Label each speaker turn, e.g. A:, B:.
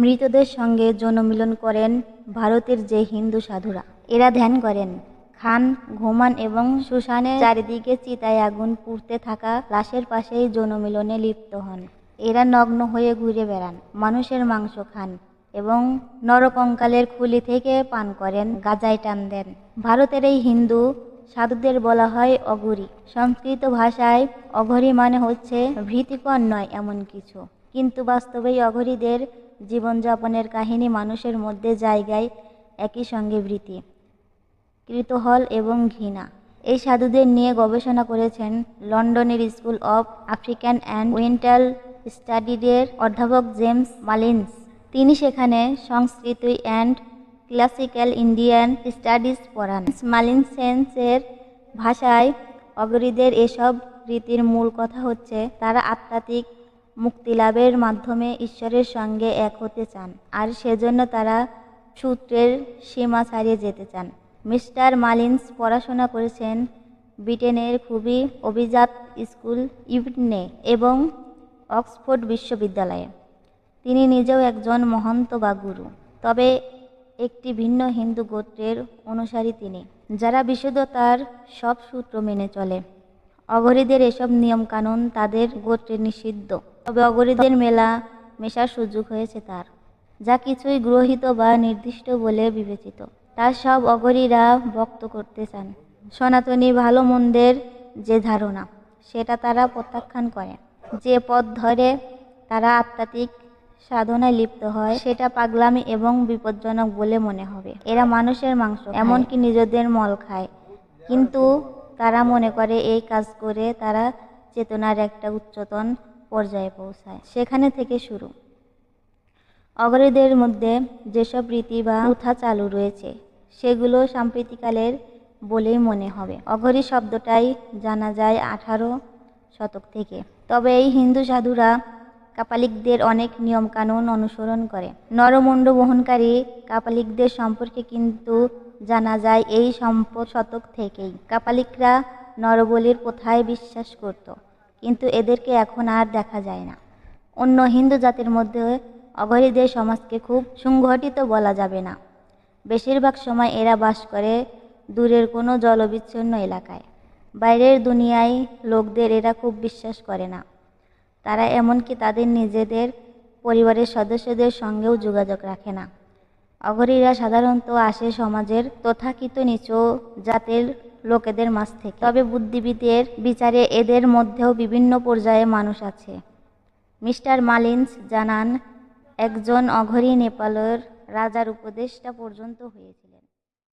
A: মৃতদের সঙ্গে যৌনমিলন করেন ভারতের যে হিন্দু সাধুরা। এরা ধ্যান করেন। খান, ঘুমান এবং শ্মশানের চারিদিকে চিতায় আগুন পুড়তে থাকা লাশের পাশেই যৌনমিলনে লিপ্ত হন। এরা নগ্ন হয়ে ঘুরে বেড়ান, মানুষের মাংস খান এবং নরকঙ্কালের খুলি থেকে পান করেন, গাজায় টান দেন। ভারতের এই হিন্দু সাধুদের বলা হয় অঘরী। সংস্কৃত ভাষায় অঘরী মানে হচ্ছে ভীতিকর নয় এমন কিছু। কিন্তু বাস্তবেই অঘরীদের জীবনযাপনের কাহিনী মানুষের মধ্যে জায়গায় একই সঙ্গে ভীতি, কৃতহল এবং ঘৃণা। এই সাধুদের নিয়ে গবেষণা করেছেন লন্ডনের school of African and oriental স্টাডিডের অধ্যাপক জেমস মালিন্স। তিনি সেখানে Sanskrit and classical Indian studies পড়ান। মালিনসেন্সের ভাষায় অগরীদের এসব রীতির মূল কথা হচ্ছে, তারা আধ্যাত্মিক মুক্তিলাভের মাধ্যমে ঈশ্বরের সঙ্গে এক হতে চান, আর সেজন্য তারা সূত্রের সীমা ছাড়িয়ে যেতে চান। মিস্টার মালিন্স পড়াশোনা করেছেন ব্রিটেনের খুবই অভিজাত স্কুল ইভনে এবং অক্সফোর্ড বিশ্ববিদ্যালয়ে। তিনি নিজেও একজন মহন্ত বা গুরু, তবে একটি ভিন্ন হিন্দু গোত্রের অনুসারী তিনি, যারা বিশুদ্ধতার সব সূত্র মেনে চলে। অঘরীদের এসব নিয়মকানুন তাদের গোত্রে নিষিদ্ধ। তবে অঘরীদের মেলা মেশার সুযোগ হয়েছে তার, যা কিছুই গ্রহিত বা নির্দিষ্ট বলে বিবেচিত। তার সব অঘরীরা ভক্ত করতে চান। সনাতনী ভালো মন্দের যে ধারণা, সেটা তারা প্রত্যাখ্যান করে যে পথ ধরে তারা আধ্যাত্মিক সাধনায় লিপ্ত হয়, সেটা পাগলামি এবং বিপজ্জনক বলে মনে হবে। এরা মানুষের মাংস এমনকি নিজেদের মল খায়। কিন্তু তারা মনে করে এই কাজ করে তারা চেতনার একটা উচ্চতন পর্যায়ে পৌঁছায়। সেখানে থেকে শুরু। অগ্রীদের মধ্যে যেসব রীতি বা প্রথা চালু রয়েছে, সেগুলো সাম্প্রতিকালের বলেই মনে হবে। অঘরী শব্দটাই জানা যায় আঠারো শতক থেকে। তবে এই হিন্দু সাধুরা কাপালিকদের অনেক নিয়মকানুন অনুসরণ করে। নরমুণ্ড বহনকারী কাপালিকদের সম্পর্কে কিন্তু জানা যায়, এই সম্পদ শতক থেকেই। কাপালিকরা নরবলির প্রথায় বিশ্বাস করত, কিন্তু এদেরকে এখন আর দেখা যায় না। অন্য হিন্দু জাতির মধ্যে অঘরীদের সমাজকে খুব সংগঠিত বলা যাবে না। বেশিরভাগ সময় এরা বাস করে দূরের কোনো জলবিচ্ছিন্ন এলাকায়। বাইরের দুনিয়ায় লোকদের এরা খুব বিশ্বাস করে না। তারা এমনকি তাদের নিজেদের পরিবারের সদস্যদের সঙ্গেও যোগাযোগ রাখে না। অঘরীরা সাধারণত আসে সমাজের তথাকিত নিচু জাতের লোকেদের মাছ থেকে। তবে বুদ্ধিবিদের বিচারে এদের মধ্যেও বিভিন্ন পর্যায়ে মানুষ আছে। মিস্টার মালিন্স জানান, একজন অঘরী নেপালের রাজার উপদেষ্টা পর্যন্ত হয়েছিলেন।